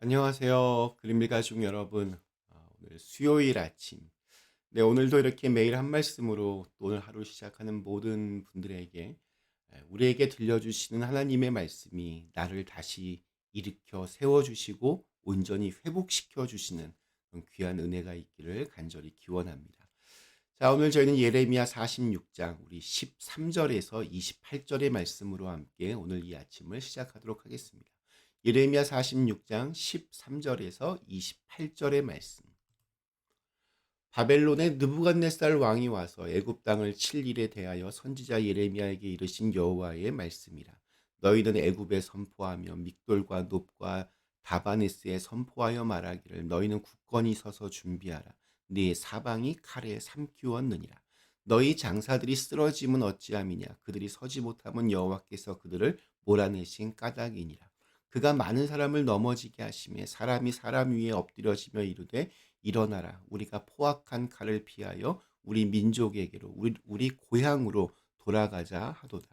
안녕하세요. 그림일 가족 여러분. 아, 오늘 수요일 아침. 네, 오늘도 이렇게 매일 한 말씀으로 또 오늘 하루 시작하는 모든 분들에게 에, 우리에게 들려주시는 하나님의 말씀이 나를 다시 일으켜 세워주시고 온전히 회복시켜 주시는 귀한 은혜가 있기를 간절히 기원합니다. 자, 오늘 저희는 예레미야 46장 우리 13절에서 28절의 말씀으로 함께 오늘 이 아침을 시작하도록 하겠습니다. 예레미야 46장 13절에서 28절의 말씀. 바벨론의 느부갓네살 왕이 와서 애굽 땅을 칠 일에 대하여 선지자 예레미야에게 이르신 여호와의 말씀이라. 너희는 애굽에 선포하며 믹돌과 높과 다바네스에 선포하여 말하기를 너희는 굳건히 서서 준비하라. 네 사방이 칼에 삼키웠느니라. 너희 장사들이 쓰러짐은 어찌함이냐 그들이 서지 못하면 여호와께서 그들을 몰아내신 까닭이니라. 그가 많은 사람을 넘어지게 하심에 사람이 사람 위에 엎드려지며 이르되 일어나라 우리가 포악한 칼을 피하여 우리 민족에게로 우리, 우리 고향으로 돌아가자 하도다.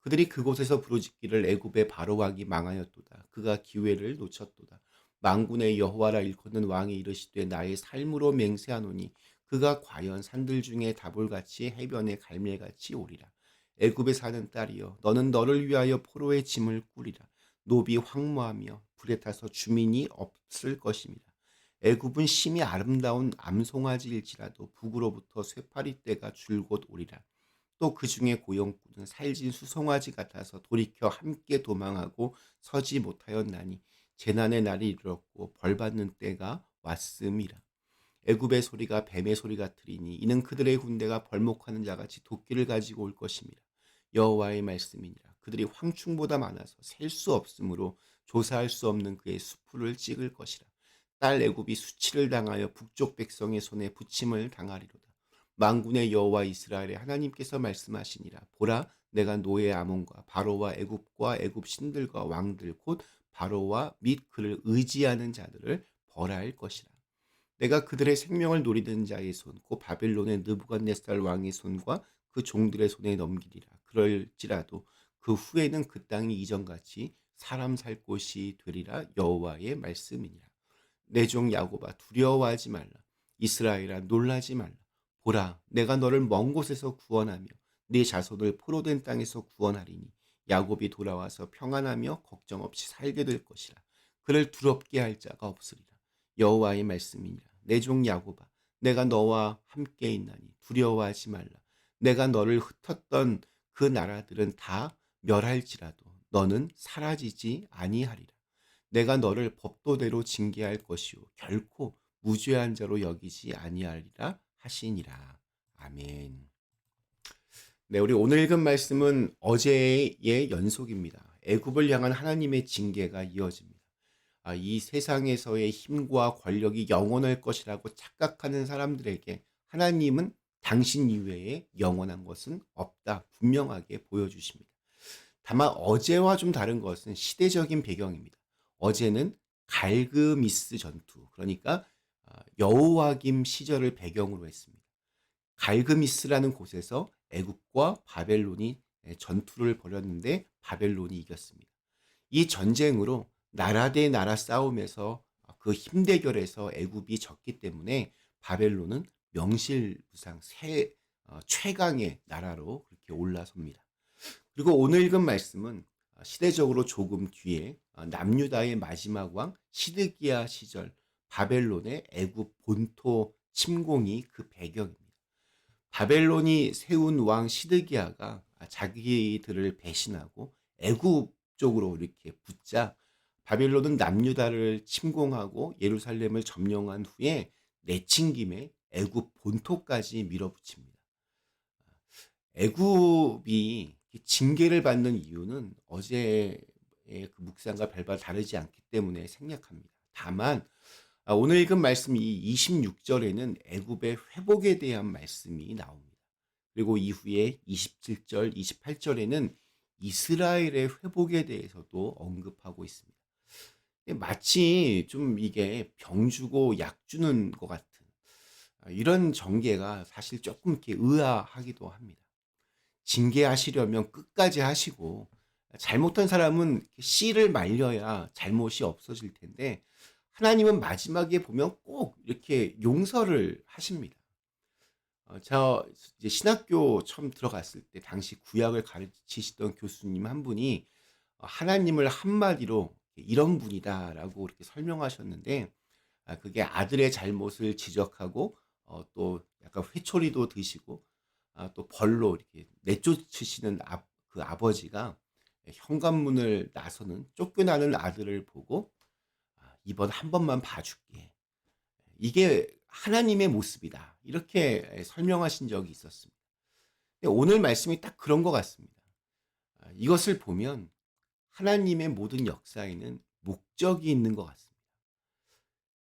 그들이 그곳에서 부르짖기를 애굽의 바로왕이 망하였도다. 그가 기회를 놓쳤도다. 망군의 여호와라 일컫는 왕이 이르시되 나의 삶으로 맹세하노니 그가 과연 산들 중에 다볼같이 해변의 갈멜같이 오리라. 애굽에 사는 딸이여 너는 너를 위하여 포로의 짐을 꾸리라. 노비 황무하며 불에 타서 주민이 없을 것입니다. 애굽은 심히 아름다운 암송아지일지라도 북으로부터 쇠파리 떼가 줄곧 오리라. 또 그 중에 고용꾼은 살진 수송아지 같아서 돌이켜 함께 도망하고 서지 못하였나니 재난의 날이 이르렀고 벌받는 때가 왔음이라. 애굽의 소리가 뱀의 소리 같으리니 이는 그들의 군대가 벌목하는 자같이 도끼를 가지고 올 것입니다. 여호와의 말씀이니라. 그들이 황충보다 많아서 셀 수 없으므로 조사할 수 없는 그의 수풀을 찍을 것이라. 딸 애굽이 수치를 당하여 북쪽 백성의 손에 부침을 당하리로다. 만군의 여호와 이스라엘의 하나님께서 말씀하시니라. 보라, 내가 노예 아몬과 바로와 애굽과 애굽 신들과 왕들 곧 바로와 및 그를 의지하는 자들을 벌할 것이라. 내가 그들의 생명을 노리는 자의 손, 곧 바벨론의 느부갓네살 왕의 손과 그 종들의 손에 넘기리라. 그럴지라도 그 후에는 그 땅이 이전같이 사람 살 곳이 되리라 여호와의 말씀이니라. 내 종 야곱아 두려워하지 말라. 이스라엘아 놀라지 말라. 보라 내가 너를 먼 곳에서 구원하며 네 자손을 포로된 땅에서 구원하리니 야곱이 돌아와서 평안하며 걱정 없이 살게 될 것이라. 그를 두렵게 할 자가 없으리라. 여호와의 말씀이니라. 내 종 야곱아 내가 너와 함께 있나니 두려워하지 말라. 내가 너를 흩었던 그 나라들은 다 멸할지라도 너는 사라지지 아니하리라. 내가 너를 법도대로 징계할 것이요 결코 무죄한 자로 여기지 아니하리라 하시니라. 아멘. 네, 우리 오늘 읽은 말씀은 어제의 연속입니다. 애굽을 향한 하나님의 징계가 이어집니다. 아, 이 세상에서의 힘과 권력이 영원할 것이라고 착각하는 사람들에게 하나님은 당신 이외에 영원한 것은 없다. 분명하게 보여주십니다. 다만 어제와 좀 다른 것은 시대적인 배경입니다. 어제는 갈그미스 전투, 그러니까 아, 여호와김 시절을 배경으로 했습니다. 갈그미스라는 곳에서 애국과 바벨론이 전투를 벌였는데 바벨론이 이겼습니다. 이 전쟁으로 나라 대 나라 싸움에서 그 힘대결에서 애굽이 졌기 때문에 바벨론은 명실부상 새 어, 최강의 나라로 그렇게 올라섭니다. 그리고 오늘 읽은 말씀은 어, 시대적으로 조금 뒤에 어, 남유다의 마지막 왕 시드기야 시절 바벨론의 애굽 본토 침공이 그 배경입니다. 바벨론이 세운 왕 시드기야가 자기들을 배신하고 애굽 쪽으로 이렇게 붙자 바벨론은 남유다를 침공하고 예루살렘을 점령한 후에 내친 김에 애굽 본토까지 밀어붙입니다. 애굽이 징계를 받는 이유는 어제의 그 묵상과 별반 다르지 않기 때문에 생략합니다. 다만 아, 오늘 읽은 말씀 이 26절에는 애굽의 회복에 대한 말씀이 나옵니다. 그리고 이후에 27절, 28절에는 이스라엘의 회복에 대해서도 언급하고 있습니다. 마치 좀 이게 병 주고 약 주는 것 같은 아, 이런 전개가 사실 조금 이렇게 의아하기도 합니다. 징계하시려면 끝까지 하시고 잘못한 사람은 씨를 말려야 잘못이 없어질 텐데 하나님은 마지막에 보면 꼭 이렇게 용서를 하십니다. 어, 저 이제 신학교 처음 들어갔을 때 당시 구약을 가르치시던 교수님 한 분이 어, 하나님을 한마디로 이런 분이다라고 이렇게 설명하셨는데 아, 그게 아들의 잘못을 지적하고 어, 또 약간 회초리도 드시고 아, 또 벌로 이렇게 내쫓으시는 아, 그 아버지가 현관문을 나서는 쫓겨나는 아들을 보고 아, 이번 한 번만 봐줄게. 이게 하나님의 모습이다. 이렇게 설명하신 적이 있었습니다. 오늘 말씀이 딱 그런 것 같습니다. 아, 이것을 보면 하나님의 모든 역사에는 목적이 있는 것 같습니다.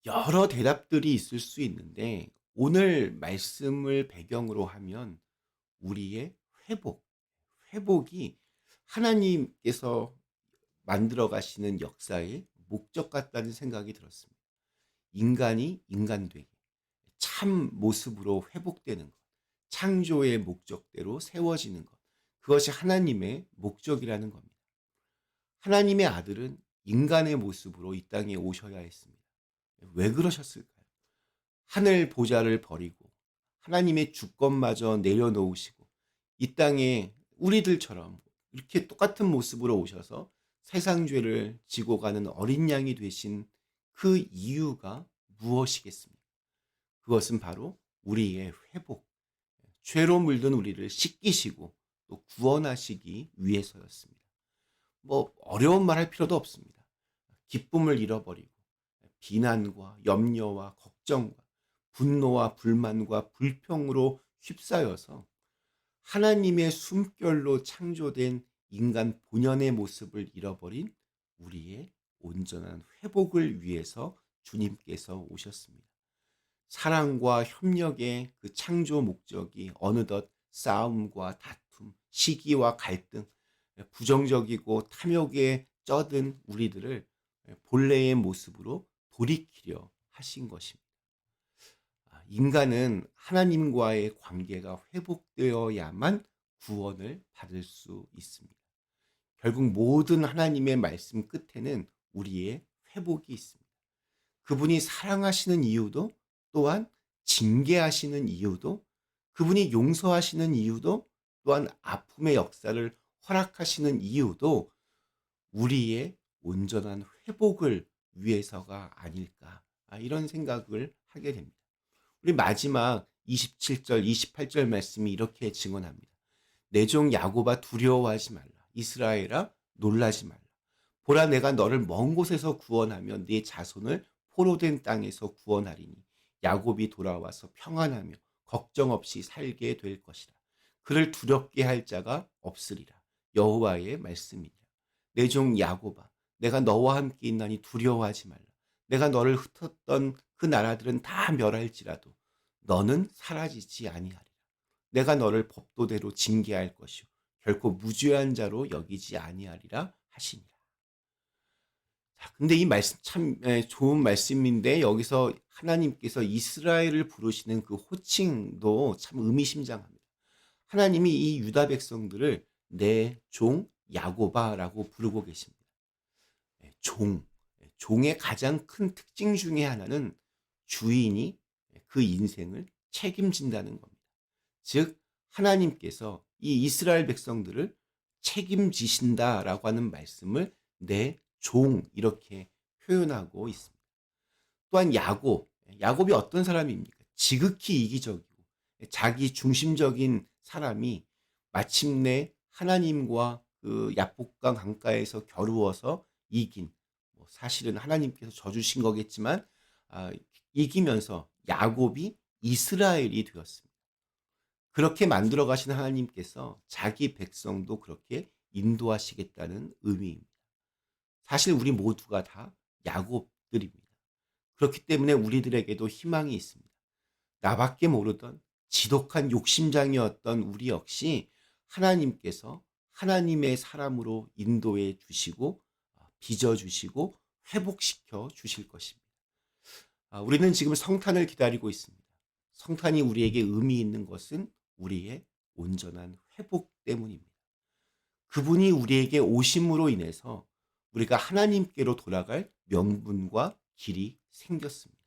여러 대답들이 있을 수 있는데 오늘 말씀을 배경으로 하면 우리의 회복, 회복이 하나님께서 만들어 가시는 역사의 목적 같다는 생각이 들었습니다. 인간이 인간 되게 참 모습으로 회복되는 것, 창조의 목적대로 세워지는 것, 그것이 하나님의 목적이라는 겁니다. 하나님의 아들은 인간의 모습으로 이 땅에 오셔야 했습니다. 왜 그러셨을까요? 하늘 보좌를 버리고 하나님의 주권마저 내려놓으시고 이 땅에 우리들처럼 이렇게 똑같은 모습으로 오셔서 세상 죄를 지고 가는 어린 양이 되신 그 이유가 무엇이겠습니까? 그것은 바로 우리의 회복, 죄로 물든 우리를 씻기시고 또 구원하시기 위해서였습니다. 뭐 어려운 말 할 필요도 없습니다. 기쁨을 잃어버리고 비난과 염려와 걱정과 분노와 불만과 불평으로 휩싸여서 하나님의 숨결로 창조된 인간 본연의 모습을 잃어버린 우리의 온전한 회복을 위해서 주님께서 오셨습니다. 사랑과 협력의 그 창조 목적이 어느덧 싸움과 다툼, 시기와 갈등, 부정적이고 탐욕에 쩌든 우리들을 본래의 모습으로 돌이키려 하신 것입니다. 아, 인간은 하나님과의 관계가 회복되어야만 구원을 받을 수 있습니다. 결국 모든 하나님의 말씀 끝에는 우리의 회복이 있습니다. 그분이 사랑하시는 이유도 또한 징계하시는 이유도 그분이 용서하시는 이유도 또한 아픔의 역사를 허락하시는 이유도 우리의 온전한 회복을 위해서가 아닐까 아, 이런 생각을 하게 됩니다. 우리 마지막 27절, 28절 말씀이 이렇게 증언합니다. 내종 야고바 두려워하지 말라. 이스라엘아 놀라지 말라. 보라 내가 너를 먼 곳에서 구원하며 네 자손을 포로된 땅에서 구원하리니 야곱이 돌아와서 평안하며 걱정 없이 살게 될 것이라. 그를 두렵게 할 자가 없으리라. 여호와의 말씀이니라. 내 종 야곱아 내가 너와 함께 있나니 두려워하지 말라. 내가 너를 흩었던 그 나라들은 다 멸할지라도 너는 사라지지 아니하리라. 내가 너를 법도대로 징계할 것이요 결코 무죄한 자로 여기지 아니하리라 하시니라. 자, 근데 이 말씀 참 예, 좋은 말씀인데 여기서 하나님께서 이스라엘을 부르시는 그 호칭도 참 의미심장합니다. 하나님이 이 유다 백성들을 내 종 야고바라고 부르고 계십니다. 예, 종, 예, 종의 가장 큰 특징 중에 하나는 주인이 그 인생을 책임진다는 겁니다. 즉 하나님께서 이 이스라엘 백성들을 책임지신다라고 하는 말씀을 내 종 이렇게 표현하고 있습니다. 또한 야곱, 야곱이 어떤 사람입니까? 지극히 이기적이고 자기 중심적인 사람이 마침내 하나님과 그 야복강 강가에서 겨루어서 이긴 뭐 사실은 하나님께서 져주신 거겠지만 아, 이기면서 야곱이 이스라엘이 되었습니다. 그렇게 만들어 가신 하나님께서 자기 백성도 그렇게 인도하시겠다는 의미입니다. 사실 우리 모두가 다 야곱들입니다. 그렇기 때문에 우리들에게도 희망이 있습니다. 나밖에 모르던 지독한 욕심장이었던 우리 역시 하나님께서 하나님의 사람으로 인도해 주시고 빚어 주시고 회복시켜 주실 것입니다. 아, 우리는 지금 성탄을 기다리고 있습니다. 성탄이 우리에게 의미 있는 것은 우리의 온전한 회복 때문입니다. 그분이 우리에게 오심으로 인해서 우리가 하나님께로 돌아갈 명분과 길이 생겼습니다.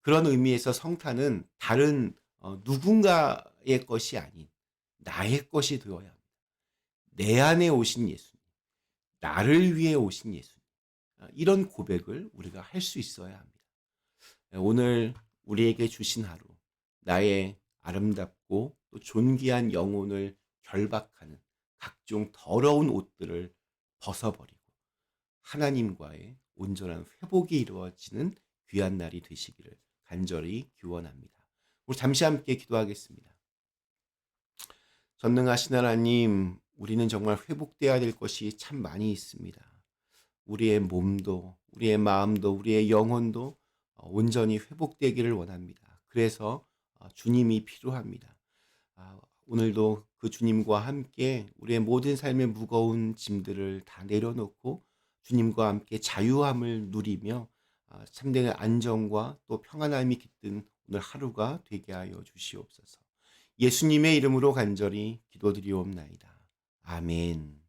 그런 의미에서 성탄은 다른 어, 누군가의 것이 아닌 나의 것이 되어야 합니다. 내 안에 오신 예수님, 나를 위해 오신 예수님, 아, 이런 고백을 우리가 할 수 있어야 합니다. 오늘 우리에게 주신 하루, 나의 아름답고 또 존귀한 영혼을 결박하는 각종 더러운 옷들을 벗어버리고 하나님과의 온전한 회복이 이루어지는 귀한 날이 되시기를 간절히 기원합니다. 우리 잠시 함께 기도하겠습니다. 전능하신 하나님, 우리는 정말 회복되어야 될 것이 참 많이 있습니다. 우리의 몸도, 우리의 마음도, 우리의 영혼도 어, 온전히 회복되기를 원합니다. 그래서 어, 주님이 필요합니다. 아, 오늘도 그 주님과 함께 우리의 모든 삶의 무거운 짐들을 다 내려놓고 주님과 함께 자유함을 누리며 아, 참된 안정과 또 평안함이 깃든 오늘 하루가 되게 하여 주시옵소서. 예수님의 이름으로 간절히 기도드리옵나이다. 아멘.